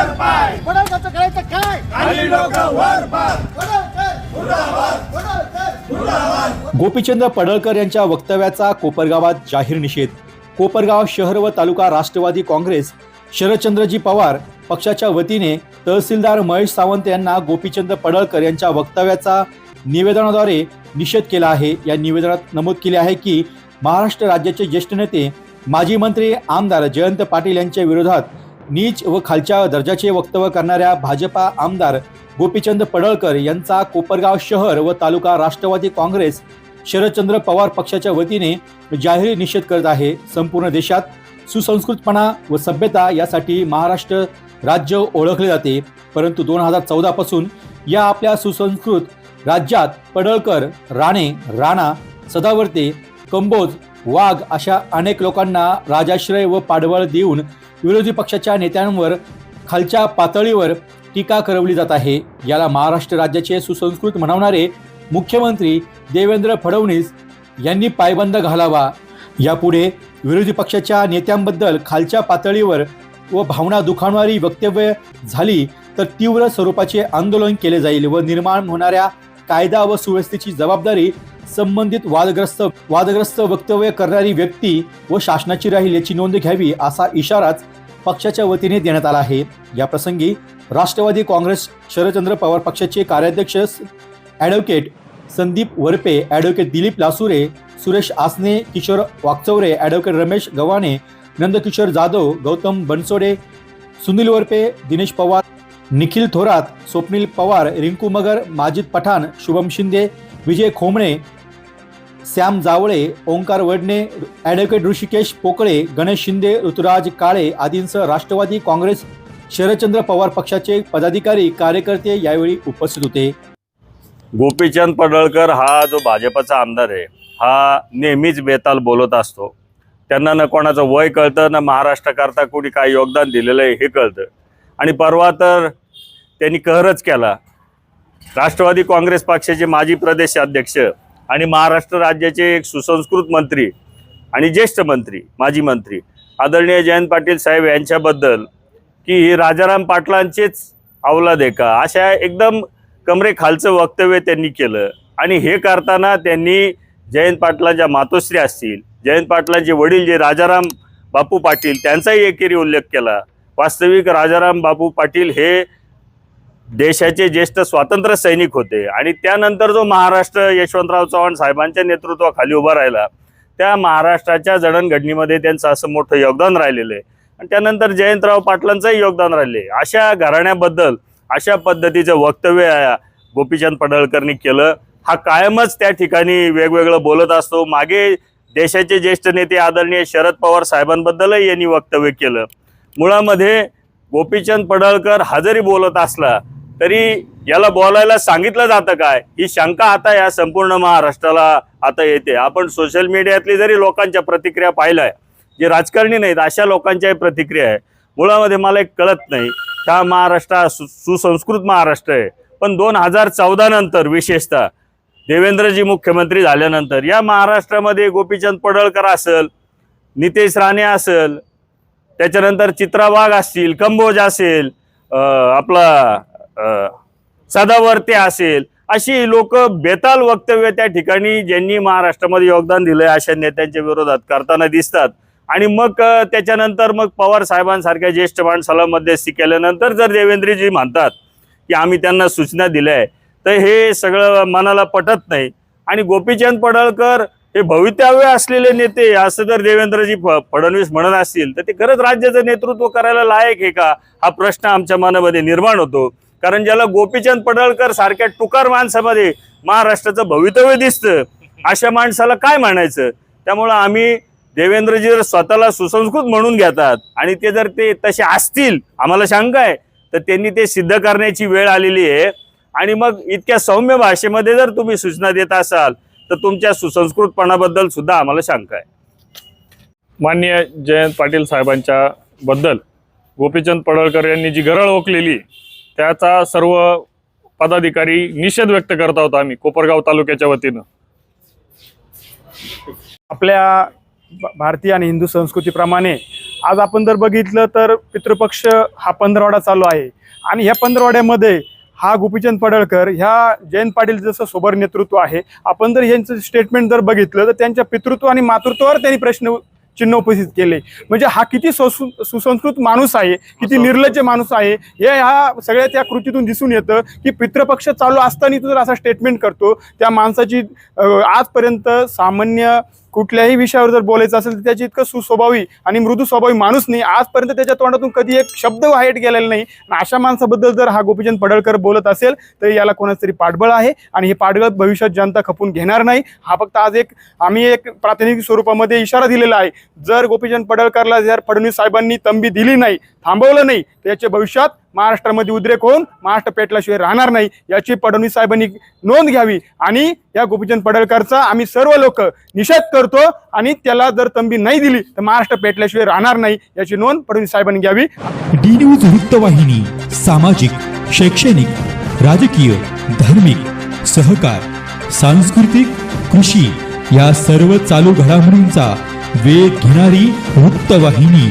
वर पाय. पडळकरचं करायचं काय? खाली डोकं वर पाय. पडळकर पडळकर पडळकर गोपीचंद पडळकर यांच्या वक्तव्याचा कोपरगावात जाहीर निषेध. कोपरगाव शहर व तालुका राष्ट्रवादी काँग्रेस शरदचंद्रजी पवार पक्षाच्या वतीने तहसीलदार महेश सावंत यांना गोपीचंद पडळकर यांच्या वक्तव्याचा निवेदनाद्वारे निषेध केला आहे. या निवेदनात नमूद केले आहे की महाराष्ट्र राज्याचे ज्येष्ठ नेते माजी मंत्री आमदार जयंत पाटील यांच्या विरोधात नीच व खालच्या दर्जाचे वक्तव्य करणाऱ्या भाजपा आमदार गोपीचंद पडळकर यांचा कोपरगाव शहर व तालुका राष्ट्रवादी काँग्रेस शरदचंद्र पवार पक्षाच्या वतीने जाहीर निषेध करत आहे. संपूर्ण देशात सुसंस्कृतपणा व सभ्यता यासाठी महाराष्ट्र राज्य ओळखले जाते. परंतु दोन हजार चौदापासून या आपल्या सुसंस्कृत राज्यात पडळकर राणे राणा सदावर्ते कंबोज वाघ अशा अनेक लोकांना राजाश्रय व पाडवळ देऊन विरोधी पक्षाच्या नेत्यांवर खालच्या पातळीवर टीका करवली जात आहे. याला महाराष्ट्र राज्याचे सुसंस्कृत म्हणवणारे मुख्यमंत्री देवेंद्र फडणवीस यांनी पायबंद घालावा. यापुढे विरोधी पक्षाच्या नेत्यांबद्दल खालच्या पातळीवर व भावना दुखावणारी वक्तव्य झाली तर तीव्र स्वरूपाचे आंदोलन केले जाईल व निर्माण होणाऱ्या कायदा व सुव्यवस्थेची जबाबदारी संबंधित वादग्रस्त वादग्रस्त वक्तव्य करणारी व्यक्ती व शासनाची राहील याची नोंद घ्यावी असा इशाराच पक्षाच्या वतीने देण्यात आला आहे. या प्रसंगी राष्ट्रवादी काँग्रेस शरदचंद्र पवार पक्षाचे कार्याध्यक्ष advocate Sandeep Varpe advocate Dilip Lasure Suresh Asane Kishor Wakchaure advocate Ramesh Gavhane Nandkishor Jadhav Gautam Bansode Sunil Varpe Dinesh Pawar Nikhil Thorat Swapnil Pawar Rinku Magar Majid Pathan Shubham Shinde Vijay Khomane Shyam Jawale Omkar Wadne advocate Rishikesh Pokale Ganesh Shinde Ruturaj Kale आदींसह राष्ट्रवादी काँग्रेस शरदचंद्र पवार पक्षाचे पदाधिकारी कार्यकर्ते यावेळी उपस्थित होते. गोपीचंद पडळकर हा जो भाजपचा आमदार आहे हा नेहमीच बेताल बोलत असतो. त्यांना न कोणाचं वय कळतं ना महाराष्ट्राकरता कोणी काय योगदान दिलेलं आहे हे कळतं. आणि परवा तर त्यांनी कहरच केला. राष्ट्रवादी काँग्रेस पक्षाचे माजी प्रदेश अध्यक्ष आणि महाराष्ट्र राज्याचे एक सुसंस्कृत मंत्री आणि ज्येष्ठ मंत्री माजी मंत्री आदरणीय जयंत पाटील साहेब यांच्याबद्दल की ही राजाराम पाटलांचेच अवलाद आहे का? अशा एकदम कमरे खालचं वक्तव्य त्यांनी केलं आणि हे करताना त्यांनी जयंत पाटलांच्या मातोश्री असतील जयंत पाटलांचे वडील जे राजाराम बापू पाटील त्यांचाही एकेरी उल्लेख केला. वास्तविक राजाराम बापू पाटील हे देशाचे ज्येष्ठ स्वातंत्र्य सैनिक होते. आणि त्यानंतर जो महाराष्ट्र यशवंतराव चव्हाण साहेबांच्या नेतृत्वाखाली उभा राहिला त्या महाराष्ट्राच्या जडणघडणीमध्ये त्यांचं असं मोठं योगदान राहिलेलं आहे. आणि त्यानंतर जयंतराव पाटलांचंही योगदान राहिले अशा घराण्याबद्दल अशा पद्धतीचं वक्तव्य गोपीचंद पडळकरनी केलं. हा कायमच त्या ठिकाणी वेगवेगळं बोलत असतो. मागे देशाचे ज्येष्ठ नेते आदरणीय शरद पवार साहेबांबद्दलही यांनी वक्तव्य केलं. मुळामध्ये गोपीचंद पडळकर हजरी बोलत असला तरी याला बोलायला सांगितलं जातं काय? ही शंका आता या संपूर्ण महाराष्ट्राला आता येते. आपण सोशल मीडियातली जरी लोकांच्या प्रतिक्रिया पाहिल्या जे राजकारणी नाहीत अशा लोकांच्याही प्रतिक्रिया आहे. मुळामध्ये मला एक कळत नाही का महाराष्ट्र सु सुसंस्कृत महाराष्ट्र आहे. पण दोन हजार चौदा नंतर विशेषतः देवेंद्रजी मुख्यमंत्री झाल्यानंतर या महाराष्ट्रामध्ये गोपीचंद पडळकर असेल नितेश राणे असेल त्याच्यानंतर चित्रा वाघ असतील कंबोज असेल आपला सदावर्ते असेल अशी लोक बेताल वक्तव्य त्या ठिकाणी ज्यांनी महाराष्ट्रामध्ये योगदान दिलंय अशा नेत्यांच्या विरोधात करताना दिसतात. आणि मग त्याच्यानंतर मग पवार साहेबांसारख्या ज्येष्ठ माणसाला मध्यस्थी केल्यानंतर जर देवेंद्रजी म्हणतात की आम्ही त्यांना सूचना दिल्या आहे तर हे सगळं मनाला पटत नाही. आणि गोपीचंद पडळकर हे भवितव्य असलेले नेते असं जर देवेंद्रजी फ- फडणवीस म्हणत असतील तर ते खरंच राज्याचं नेतृत्व करायला लायक आहे का? हा प्रश्न आमच्या मनामध्ये निर्माण होतो. कारण ज्याला गोपीचंद पडळकर सारख्या टुकार माणसामध्ये महाराष्ट्राचं भवितव्य दिसतं अशा माणसाला काय म्हणायचं? त्यामुळं आम्ही देवेंद्रजी जर स्वतःला सुसंस्कृत म्हणून घेतात आणि ते जर ते तसे असतील आम्हाला शंका आहे तर त्यांनी ते सिद्ध करण्याची वेळ आलेली आहे. आणि मग इतक्या सौम्य भाषेमध्ये जर तुम्ही सूचना देत असाल तर तुमच्या सुसंस्कृतपणाबद्दल सुद्धा आम्हाला शंका आहे. माननीय जयंत पाटील साहेबांच्या बद्दल गोपीचंद पडळकर यांनी जी गरळ ओकलेली त्याचा सर्व पदाधिकारी निषेध व्यक्त करत आहोत आम्ही कोपरगाव तालुक्याच्या वतीनं. आपल्या भारतीय आणि हिंदू संस्कृतीप्रमाणे आज आपण जर बघितलं तर पितृपक्ष हा पंधरवाडा चालू आहे. आणि ह्या पंधरवाड्यामध्ये हा गोपीचंद पडळकर ह्या जयंत पाटील जसं सोबर नेतृत्व आहे आपण जर यांचं स्टेटमेंट जर बघितलं तर त्यांच्या पितृत्व आणि मातृत्वावर त्यांनी प्रश्न चिन्ह उपस्थित केले. म्हणजे हा किती सुसु- सुसंस्कृत माणूस आहे किती निर्लज्ज माणूस आहे हे ह्या सगळ्या त्या कृतीतून दिसून येतं की पितृपक्ष चालू असताना तो जर असा स्टेटमेंट करतो त्या माणसाची आजपर्यंत सामान्य कुठल्याही विषयावर जर बोलायचं असेल तर त्याची इतकं सुस्वभावी आणि मृदू स्वभावी माणूस नाही. आजपर्यंत त्याच्या तोंडातून कधी एक शब्द वाईट गेलेला नाही. आणि अशा माणसाबद्दल जर हा गोपीचंद पडळकर बोलत असेल तर याला कोणाचं तरी पाठबळ आहे. आणि हे पाठबळ भविष्यात जनता खपून घेणार नाही. हा फक्त आज एक आम्ही एक प्रातिनिधिक स्वरूपामध्ये इशारा दिलेला आहे. जर गोपीचंद पडळकरला जर फडणवीस साहेबांनी तंबी दिली नाही थांबवलं नाही तर याचे भविष्यात महाराष्ट्रामध्ये उद्रेक होऊन महाराष्ट्र पेटल्याशिवाय राहणार नाही याची फडणवीस साहेबांनी नोंद घ्यावी. आणि या गोपीचंद पडळकरचा आम्ही सर्व लोक निषेध करतो आणि त्याला जर तंबी नाही दिली तर महाराष्ट्र पेटल्याशिवाय राहणार नाही याची नोंद फडणवीस साहेबांनी घ्यावी. डी न्यूज वृत्तवाहिनी सामाजिक शैक्षणिक राजकीय धार्मिक सहकार सांस्कृतिक कृषी या सर्व चालू घडामोडींचा वेध घेणारी वृत्तवाहिनी